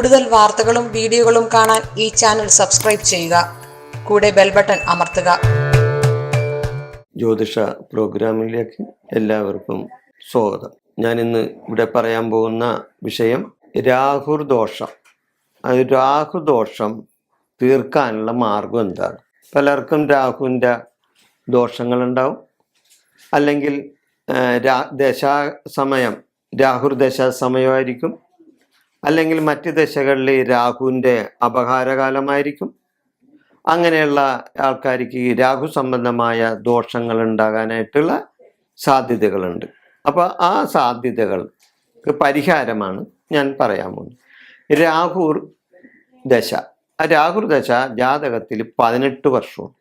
കൂടുതൽ വാർത്തകളും വീഡിയോകളും കാണാൻ ഈ ചാനൽ സബ്സ്ക്രൈബ് ചെയ്യുക. കൂടെ ബെൽ ബട്ടൺ അമർത്തുക. ജ്യോതിഷ പ്രോഗ്രാമിലേക്ക് എല്ലാവർക്കും സ്വാഗതം. ഞാൻ ഇന്ന് ഇവിടെ പറയാൻ പോകുന്ന വിഷയം രാഹുർ ദോഷം. രാഹു രാഹുദോഷം തീർക്കാനുള്ള മാർഗം എന്താണ്? പലർക്കും രാഹുവിന്റെ ദോഷങ്ങളുണ്ടാവും. അല്ലെങ്കിൽ രാ ദശാ സമയം രാഹുർ ദശാ സമയമായിരിക്കും. അല്ലെങ്കിൽ മറ്റ് ദശകളിൽ രാഹുവിന്റെ അപകാരകാലമായിരിക്കും അങ്ങനെയുള്ള ആൾക്കാർക്ക് രാഹു സംബന്ധമായ ദോഷങ്ങൾ ഉണ്ടാകാനായിട്ടുള്ള സാധ്യതകളുണ്ട്. അപ്പോൾ ആ സാധ്യതകൾക്ക് പരിഹാരമാണ് ഞാൻ പറയാൻ പോകുന്നത്. രാഹുർ ദശ. ആ രാഹുർ ദശ ജാതകത്തിൽ പതിനെട്ട് വർഷവും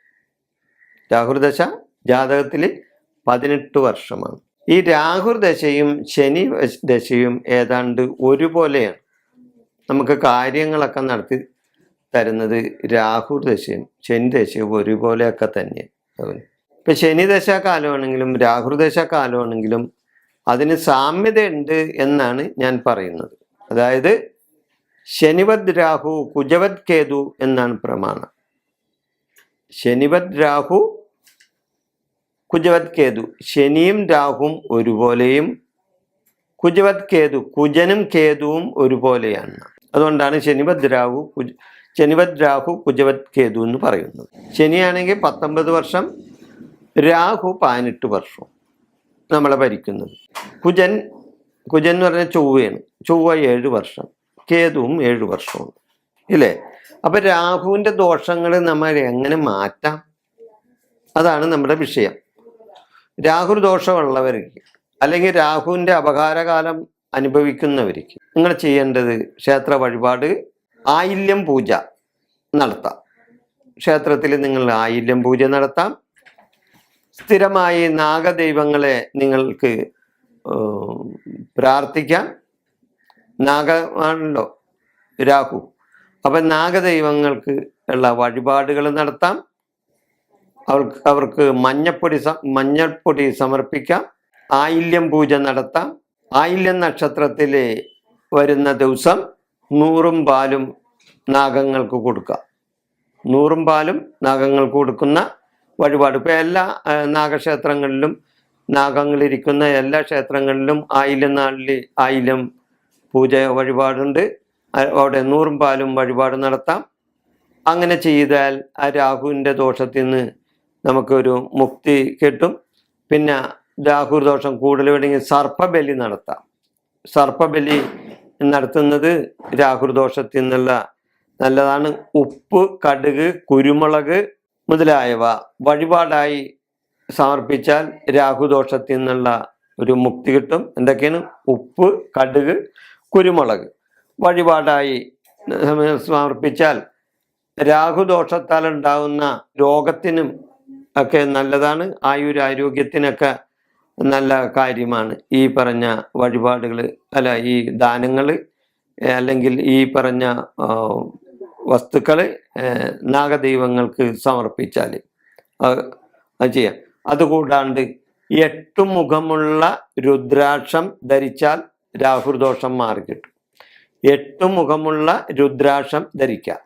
രാഹുർ ദശ ജാതകത്തിൽ പതിനെട്ട് വർഷമാണ്. ഈ രാഹുർ ദശയും ശനി ദശയും ഏതാണ്ട് ഒരുപോലെയാണ്. നമുക്ക് കാര്യങ്ങളൊക്കെ നടത്തി തരുന്നത് രാഹു ദശയും ശനി ദശയും ഒരുപോലെയൊക്കെ തന്നെയാണ് ഇപ്പം ശനി ദശ കാലമാണെങ്കിലും രാഹുർ ദശ കാലമാണെങ്കിലും അതിന് സാമ്യതയുണ്ട് എന്നാണ് ഞാൻ പറയുന്നത്. അതായത് ശനിവദ് രാഹു കുജവത് കേതു എന്നാണ് പ്രമാണം. ശനിവത് രാഹു കുജവത് കേതു. ശനിയും രാഹുവും ഒരുപോലെയും കുജവത് കേതു കുജനും കേതുവും ഒരുപോലെയാണ്. അതുകൊണ്ടാണ് ശനിവദ് രാഹു കുജ ശനിവദ് രാഹു കുജവത് കേതു എന്ന് പറയുന്നത്. ശനിയാണെങ്കിൽ പത്തൊമ്പത് വർഷം രാഹു പതിനെട്ട് വർഷം നമ്മളെ ഭരിക്കുന്നത്. കുജൻ കുജൻ എന്ന് പറഞ്ഞാൽ ചൊവ്വയാണ്. ചൊവ്വ ഏഴ് വർഷം കേതുവും ഏഴ് വർഷവും ഇല്ലേ? അപ്പൊ രാഹുവിന്റെ ദോഷങ്ങൾ നമ്മൾ എങ്ങനെ മാറ്റാം? അതാണ് നമ്മുടെ വിഷയം. രാഹു ദോഷമുള്ളവർക്ക് അല്ലെങ്കിൽ രാഹുവിന്റെ അപകാരകാലം അനുഭവിക്കുന്നവർക്ക് നിങ്ങൾ ചെയ്യേണ്ടത് ക്ഷേത്ര വഴിപാട് ആയില്യം പൂജ നടത്താം. ക്ഷേത്രത്തിൽ നിങ്ങൾ ആയില്യം പൂജ നടത്താം. സ്ഥിരമായി നാഗദൈവങ്ങളെ നിങ്ങൾക്ക് പ്രാർത്ഥിക്കാം. നാഗമാണല്ലോ രാഹു. അപ്പം നാഗദൈവങ്ങൾക്ക് ഉള്ള വഴിപാടുകൾ നടത്താം. അവർക്ക് അവർക്ക് മഞ്ഞപ്പൊടി മഞ്ഞൾപ്പൊടി സമർപ്പിക്കാം. ആയില്യം പൂജ നടത്താം. ആയില്യം നക്ഷത്രത്തിൽ വരുന്ന ദിവസം നൂറും പാലും നാഗങ്ങൾക്ക് കൊടുക്കുക. നൂറും പാലും നാഗങ്ങൾക്ക് കൊടുക്കുന്ന വഴിപാട്. ഇപ്പം എല്ലാ നാഗക്ഷേത്രങ്ങളിലും നാഗങ്ങളിരിക്കുന്ന എല്ലാ ക്ഷേത്രങ്ങളിലും ആയില്യം നാളിൽ ആയില്യം പൂജ വഴിപാടുണ്ട്. അവിടെ നൂറും പാലും വഴിപാട് നടത്താം. അങ്ങനെ ചെയ്താൽ ആ രാഹുവിന്റെ ദോഷത്തിൽ നിന്ന് നമുക്കൊരു മുക്തി കിട്ടും. പിന്നെ രാഹു ദോഷം കൂടുതൽ വേണമെങ്കിൽ സർപ്പബലി നടത്താം. സർപ്പബലി നടത്തുന്നത് രാഹുദോഷത്തിൽ നിന്നുള്ള നല്ലതാണ്. ഉപ്പ് കടുക് കുരുമുളക് മുതലായവ വഴിപാടായി സമർപ്പിച്ചാൽ രാഹുദോഷത്തിൽ നിന്നുള്ള ഒരു മുക്തി കിട്ടും. എന്തൊക്കെയാണ്? ഉപ്പ് കടുക് കുരുമുളക് വഴിപാടായി സമർപ്പിച്ചാൽ രാഹുദോഷത്താൽ ഉണ്ടാകുന്ന രോഗത്തിനും ഒക്കെ നല്ലതാണ്. ആയുരാരോഗ്യത്തിനൊക്കെ നല്ല കാര്യമാണ്. ഈ പറഞ്ഞ വഴിപാടുകൾ അല്ല ഈ ദാനങ്ങൾ അല്ലെങ്കിൽ ഈ പറഞ്ഞ വസ്തുക്കൾ നാഗദൈവങ്ങൾക്ക് സമർപ്പിച്ചാൽ അത് ചെയ്യാം. അതുകൂടാണ്ട് എട്ടു മുഖമുള്ള രുദ്രാക്ഷം ധരിച്ചാൽ രാഹുദോഷം മാറി കിട്ടും. എട്ടു മുഖമുള്ള രുദ്രാക്ഷം ധരിക്കാം.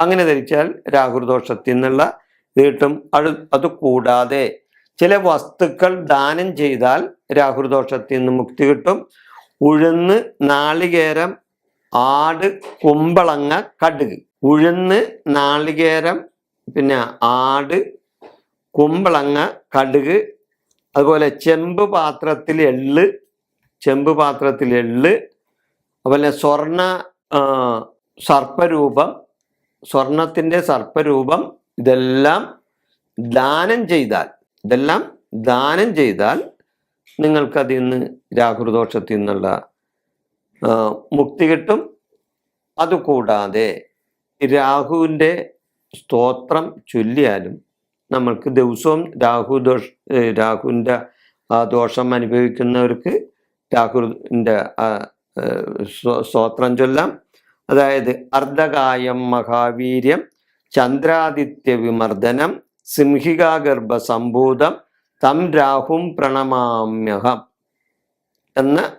അങ്ങനെ ധരിച്ചാൽ രാഹുദോഷത്തിൽ നിന്നുള്ള വീട്ടും അത് കൂടാതെ ചില വസ്തുക്കൾ ദാനം ചെയ്താൽ രാഹുദോഷത്തിൽ നിന്ന് മുക്തി കിട്ടും. ഉഴുന്ന് നാളികേരം ആട് കുമ്പളങ്ങ കടുക്. ഉഴുന്ന് നാളികേരം പിന്നെ ആട് കുമ്പളങ്ങ കടുക്. അതുപോലെ ചെമ്പ് പാത്രത്തിൽ എള്ള് ചെമ്പ് പാത്രത്തിൽ എള്ള്. അതുപോലെ സ്വർണ സർപ്പരൂപം സ്വർണത്തിന്റെ സർപ്പരൂപം ഇതെല്ലാം ദാനം ചെയ്താൽ ഇതെല്ലാം ദാനം ചെയ്താൽ നിങ്ങൾക്കതിൽ നിന്ന് രാഹുദോഷത്തിൽ നിന്നുള്ള മുക്തി കിട്ടും. അതുകൂടാതെ രാഹുവിന്റെ സ്തോത്രം ചൊല്ലിയാലും നമ്മൾക്ക് ദിവസവും രാഹു ദോഷ രാഹുവിന്റെ ആ ദോഷം അനുഭവിക്കുന്നവർക്ക് രാഹുവിന്റെ സ്തോത്രം ചൊല്ലാം. അതായത് അർദ്ധകായം മഹാവീര്യം ചന്ദ്രാദിത്യ വിമർദ്ദനം സിംഹികാഗർഭ സംഭൂതം തം രാഹും പ്രണമാമ്യഹം എന്ന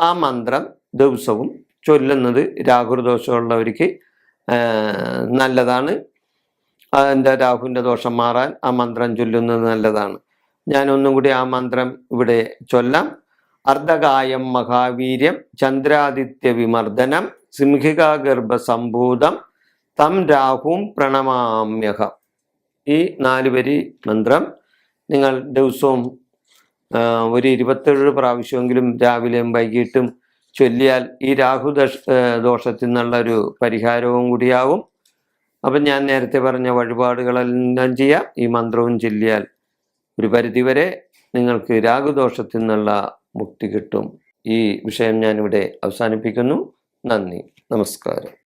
ആ മന്ത്രം ദിവസവും ചൊല്ലുന്നത് രാഹുദോഷമുള്ളവർക്ക് നല്ലതാണ്. അതിന്റെ രാഹുവിന്റെ ദോഷം മാറാൻ ആ മന്ത്രം ചൊല്ലുന്നത് നല്ലതാണ്. ഞാൻ ഒന്നും കൂടി ആ മന്ത്രം ഇവിടെ ചൊല്ലാം. അർദ്ധകായം മഹാവീര്യം ചന്ദ്രാദിത്യ വിമർദ്ദനം സിംഹികാഗർഭ സംഭൂതം തം രാഹും പ്രണമാമ്യഹം. ഈ നാല് വരി മന്ത്രം നിങ്ങൾ ദിവസവും ഒരു ഇരുപത്തേഴ് പ്രാവശ്യമെങ്കിലും രാവിലെയും വൈകിട്ടും ചൊല്ലിയാൽ ഈ രാഹു ദോഷത്തിൽ നിന്നുള്ള ഒരു പരിഹാരവും കൂടിയാവും. അപ്പം ഞാൻ നേരത്തെ പറഞ്ഞ വഴിപാടുകളെല്ലാം ചെയ്യാം. ഈ മന്ത്രവും ചൊല്ലിയാൽ ഒരു പരിധിവരെ നിങ്ങൾക്ക് രാഹുദോഷത്തിൽ നിന്നുള്ള മുക്തി കിട്ടും. ഈ വിഷയം ഞാനിവിടെ അവസാനിപ്പിക്കുന്നു. നന്ദി. നമസ്കാരം.